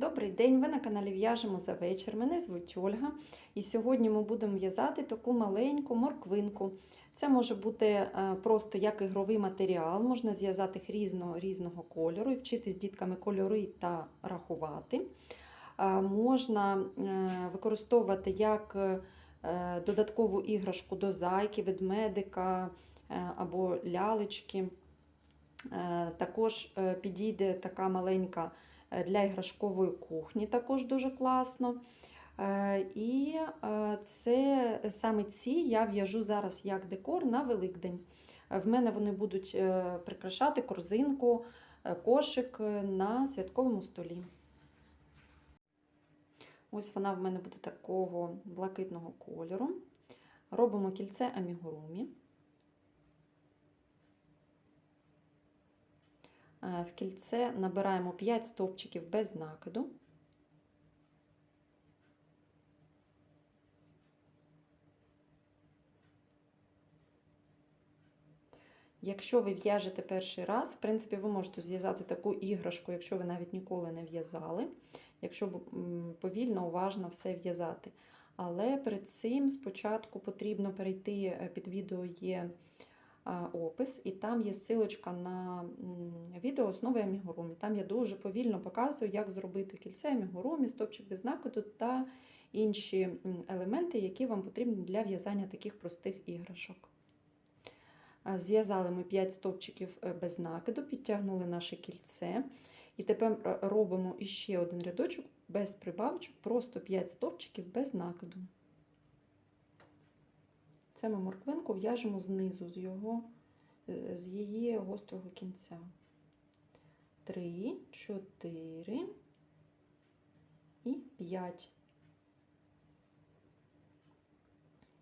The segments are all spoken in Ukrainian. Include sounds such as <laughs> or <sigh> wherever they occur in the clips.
Добрий день! Ви на каналі В'яжемо за вечір. Мене звуть Ольга. І сьогодні ми будемо в'язати таку маленьку морквинку. Це може бути е, просто як ігровий матеріал, можна зв'язати їх різного різного кольору і вчити з дітками кольори та рахувати. Е, Можна е, використовувати як додаткову іграшку до зайки, ведмедика або лялечки. Також підійде така маленька для іграшкової кухні, також дуже класно. Е, І е, це саме ці я в'яжу зараз як декор на Великдень. Е, В мене вони будуть е, прикрашати корзинку, е, кошик е, на святковому столі. Ось вона в мене буде такого блакитного кольору. Робимо кільце амігурумі. В кільце набираємо 5 стовпчиків без накиду. Якщо ви в'яжете перший раз, в принципі, ви можете зв'язати таку іграшку, якщо ви навіть ніколи не в'язали, якщо повільно, уважно все в'язати. Але перед цим спочатку потрібно перейти е, під відео є опис, і там є силочка на відео основи амігурумі. Там я дуже повільно показую, як зробити кільце амігурумі, стопчик без накиду та інші елементи, які вам потрібні для в'язання таких простих іграшок. Зв'язали ми 5 стовпчиків е, без накиду, підтягнули наше кільце. І тепер робимо іще один рядочок без прибавочок, просто 5 стовпчиків без накиду. Це ми морквинку в'яжемо знизу, з, його, з її гострого кінця. 3, 4 і 5.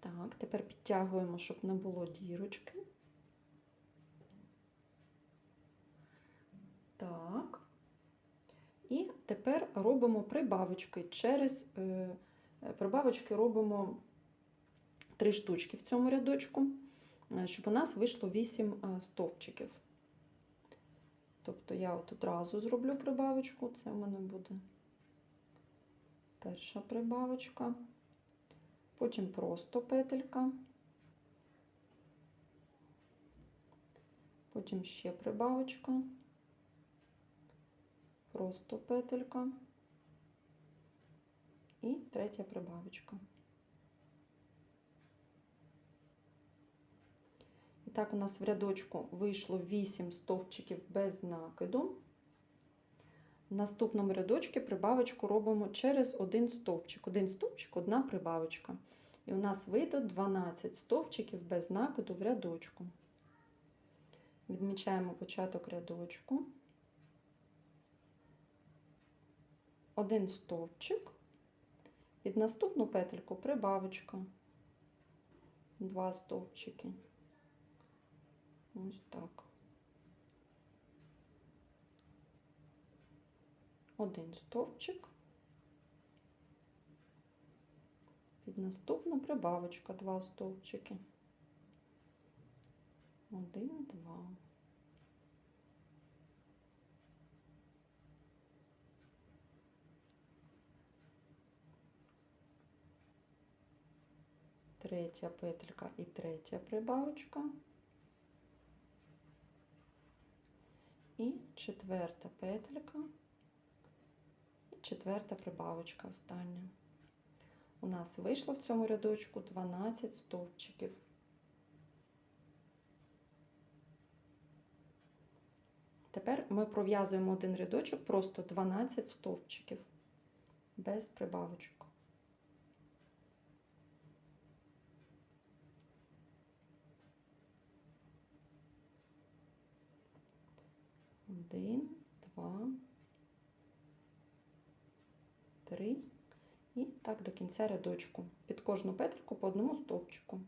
Так, тепер підтягуємо, щоб не було дірочки. Так. І тепер робимо прибавочки. Через е, прибавочки робимо 3 штучки в цьому рядочку, щоб у нас вийшло 8 стовпчиків. Тобто я от одразу зроблю прибавочку, це в мене буде перша прибавочка, потім просто петелька, потім ще прибавочка, просто петелька і третя прибавочка. Так, у нас в рядочку вийшло 8 стовпчиків без накиду. В наступному рядочку прибавочку робимо через один стовпчик. Один стовпчик, одна прибавочка. І у нас вийде 12 стовпчиків без накиду в рядочку. Відмічаємо початок рядочку. Один стовпчик. Під наступну петельку прибавочка. Два стовпчики. Ось так. Один стовпчик. Під наступну прибавочка два стовпчики. Один, два. Третя петелька і третя прибавочка. І четверта петелька, і четверта прибавочка остання. У нас вийшло в цьому рядочку 12 стовпчиків. Тепер ми пров'язуємо один рядочок, просто 12 стовпчиків без прибавочок. Один, два, три. І так до кінця рядочку. Під кожну петельку по одному стовпчику.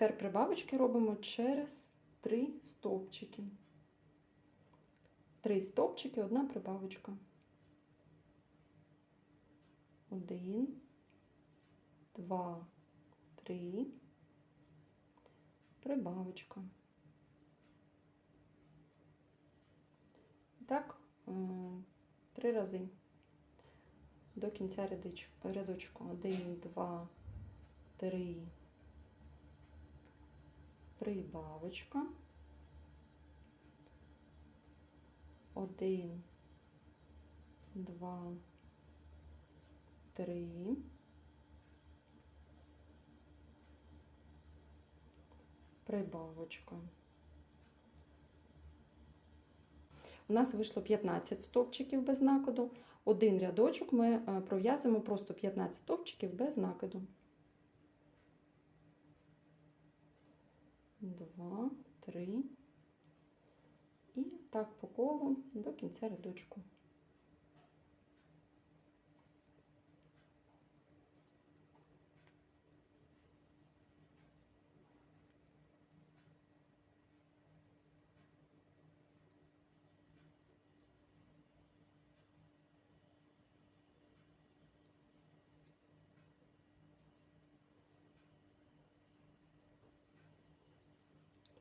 Тепер прибавочки робимо через три стовпчики. Три стовпчики, одна прибавочка. Один, два, три, прибавочка. Так, е, три рази до кінця рядочку. Один, два, три, прибавочка. Один, два, три. Прибавочка. У нас вийшло 15 стовпчиків без накиду. Один рядочок ми е, пров'язуємо просто 15 стовпчиків без накиду. Два, три. І так по колу до кінця рядочку.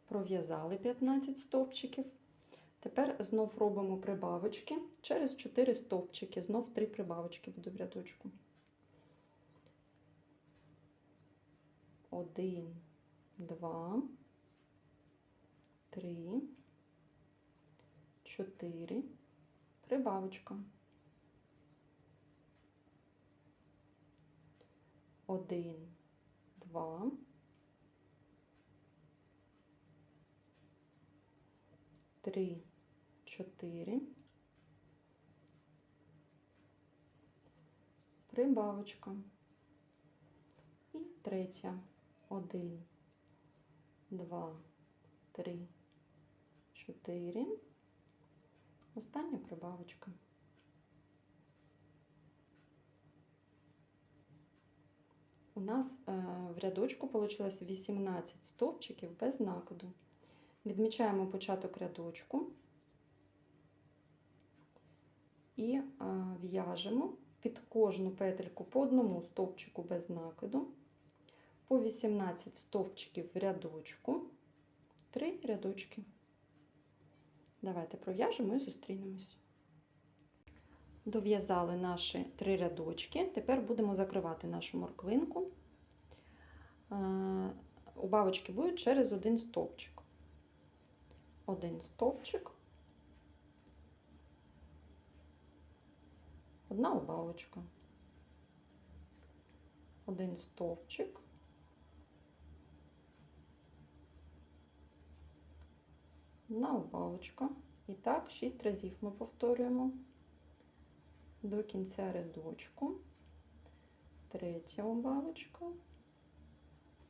Пров'язали 15 стовпчиків. Тепер знов робимо прибавочки через 4 стовпчики. Знов 3 прибавочки буде в рядочку. 1, 2, 3, 4, прибавочка. 1, 2, три, чотири. Прибавочка. І третя. Один, два, три, чотири. Остання прибавочка. У нас е, в рядочку вийшло 18 стовпчиків без накиду. Відмічаємо початок рядочку і е, в'яжемо під кожну петельку по одному стовпчику без накиду, по 18 стовпчиків в рядочку, 3 рядочки. Давайте пров'яжемо і зустрінемось. Дов'язали наші три рядочки. Тепер будемо закривати нашу морквинку. Е, Убавочки будуть через один стовпчик один стовпчик, одна убавочка, один стовпчик, одна убавочка. І так, 6 разів ми повторюємо до кінця рядочку, третя убавочка,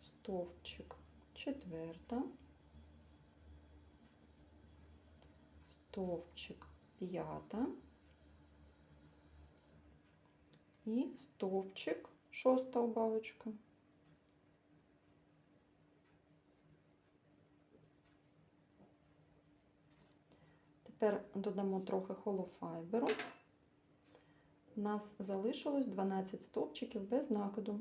стовпчик, четверта. Стовпчик п'ята і стовпчик шоста убавочка. Тепер додамо трохи холофайберу. У нас залишилось 12 стовпчиків без накиду.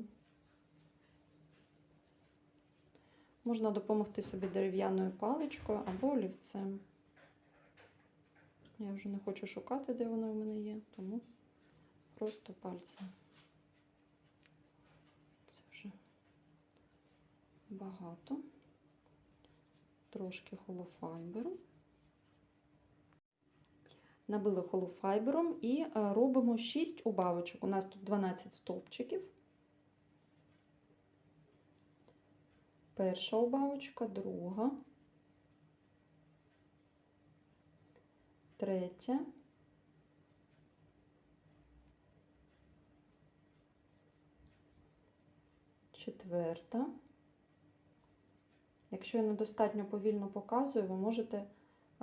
Можна допомогти собі дерев'яною паличкою або олівцем. Я вже не хочу шукати, де вона в мене є, тому просто пальцем. Це вже багато. Трошки холофайберу. Набили холофайбером і е, робимо 6 убавочок. У нас тут 12 стовпчиків. Перша убавочка, друга. Третя, четверта. Якщо я недостатньо повільно показую, ви можете е,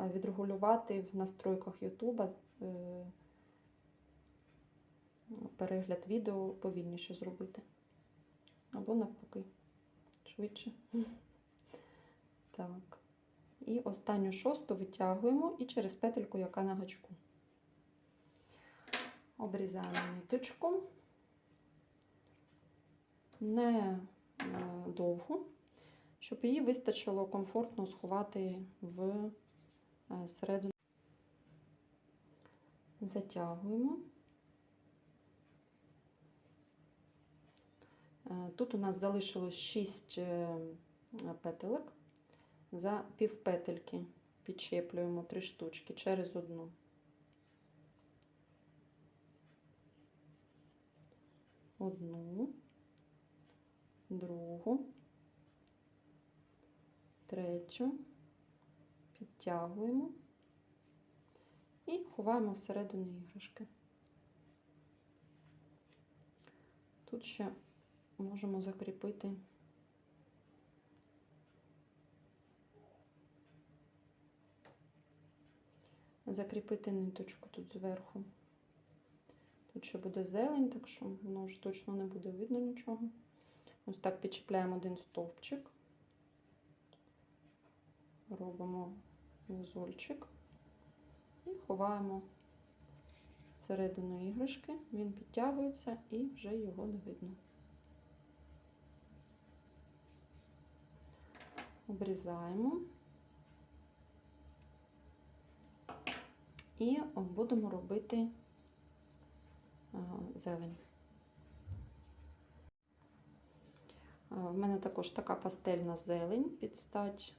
відрегулювати в настройках YouTube е, перегляд відео повільніше зробити. Або навпаки, швидше. <laughs> Так. І останню шосту витягуємо і через петельку, яка на гачку. Обрізаємо ниточку. Не е, довгу, щоб її вистачило комфортно сховати в е, середину. Затягуємо. Е, Тут у нас залишилось 6 петелек. За півпетельки підчеплюємо 3 штучки через одну. Одну, другу, третю, підтягуємо і ховаємо всередину іграшки. Тут ще можемо закріпити закріпити ниточку тут зверху. Тут ще буде зелень, так що воно вже точно не буде видно нічого. Ось так підчіпляємо один стовпчик, робимо вузольчик і ховаємо всередину іграшки, він підтягується і вже його не видно. Обрізаємо. І будемо робити зелень. В мене також така пастельна зелень під стать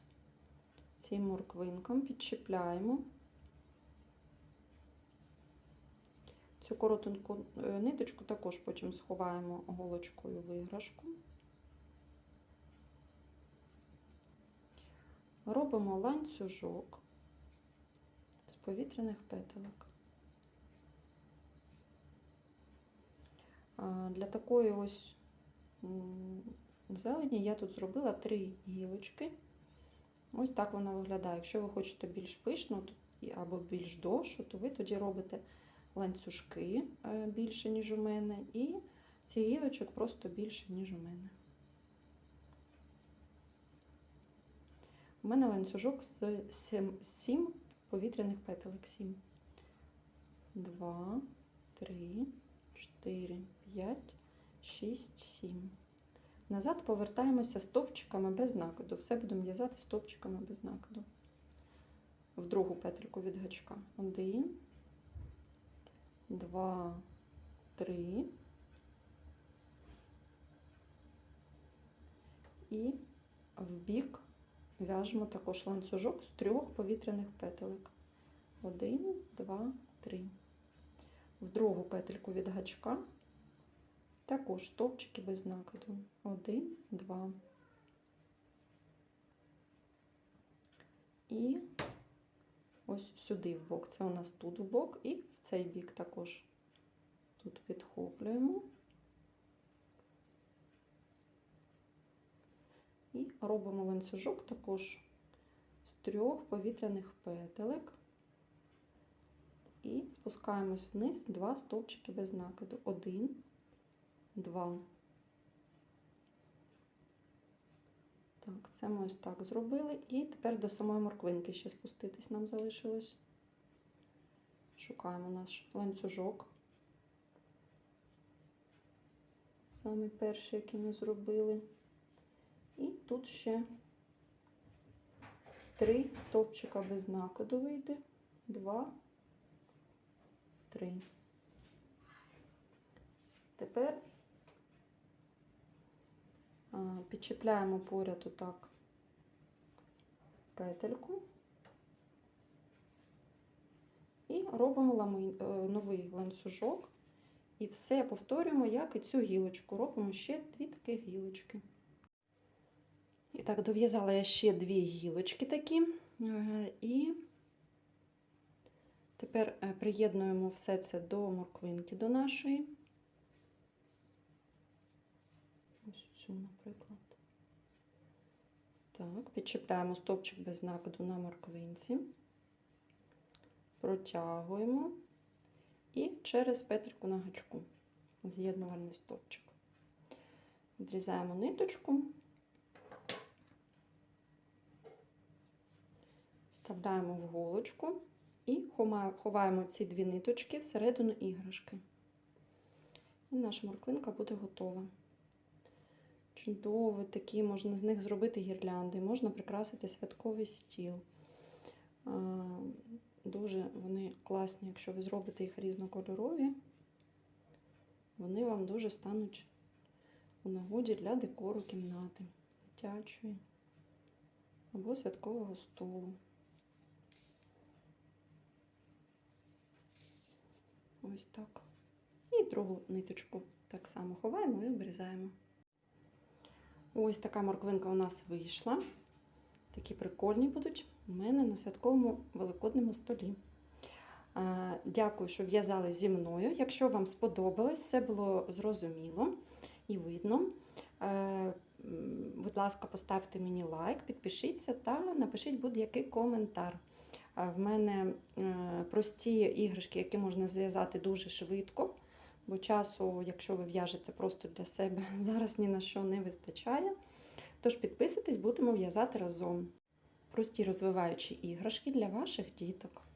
цим морквинкам підчіпляємо. Цю коротеньку е, ниточку також потім сховаємо голочкою в іграшку. Робимо ланцюжок повітряних петелек. Для такої ось зелені я тут зробила три гілочки. Ось так вона виглядає. Якщо ви хочете більш пишну або більш довшу, то ви тоді робите ланцюжки е, більше, ніж у мене, і ці гілочок просто більше, ніж у мене. У мене ланцюжок з 7 повітряних петелек 7. 2, 3, 4, 5, 6, 7. Назад повертаємося стовпчиками без накиду. Все будемо в'язати стовпчиками без накиду. В другу петельку від гачка. 1, 2, 3. І в бік в'яжемо також ланцюжок з трьох повітряних петелек. Один, два, три. В другу петельку від гачка також стовпчики без накиду. Один, два. І ось сюди в бок. Це у нас тут в бок, і в цей бік також тут підхоплюємо. Робимо ланцюжок також з трьох повітряних петелек і спускаємось вниз два стовпчики без накиду. Один, два. Так, це ми ось так зробили. І тепер до самої морквинки ще спуститись нам залишилось. Шукаємо наш ланцюжок. Саме перший, який ми зробили. І тут ще три стовпчика без накиду вийде, два, три. Тепер підчіпляємо поряд отак петельку і робимо е, новий ланцюжок. І все повторюємо, як і цю гілочку. Робимо ще дві такі гілочки. І так, дов'язала я ще дві гілочки такі. Е, і тепер е, приєднуємо все це до морквинки до нашої. Ось цю, наприклад. Так, підчіпляємо стовпчик без накиду на морквинці, протягуємо і через петельку на гачку з'єднувальний стовпчик. Відрізаємо ниточку. Вставляємо в голочку і ховаємо ці дві ниточки всередину іграшки. І наша морквинка буде готова. Чудові такі, можна з них зробити гірлянди, можна прикрасити святковий стіл. Дуже вони класні, якщо ви зробите їх різнокольорові, вони вам дуже стануть у нагоді для декору кімнати дитячої або святкового столу. Ось так. І другу ниточку так само ховаємо і обрізаємо. Ось така морквинка у нас вийшла. Такі прикольні будуть у мене на святковому великодному столі. Дякую, що в'язали зі мною. Якщо вам сподобалось, все було зрозуміло і видно. е, Будь ласка, поставте мені лайк, підпишіться та напишіть будь-який коментар. В мене е, прості іграшки, які можна зв'язати дуже швидко, бо часу, якщо ви в'яжете просто для себе, <laughs> зараз ні на що не вистачає. Тож підписуйтесь, будемо в'язати разом. Прості розвиваючі іграшки для ваших діток.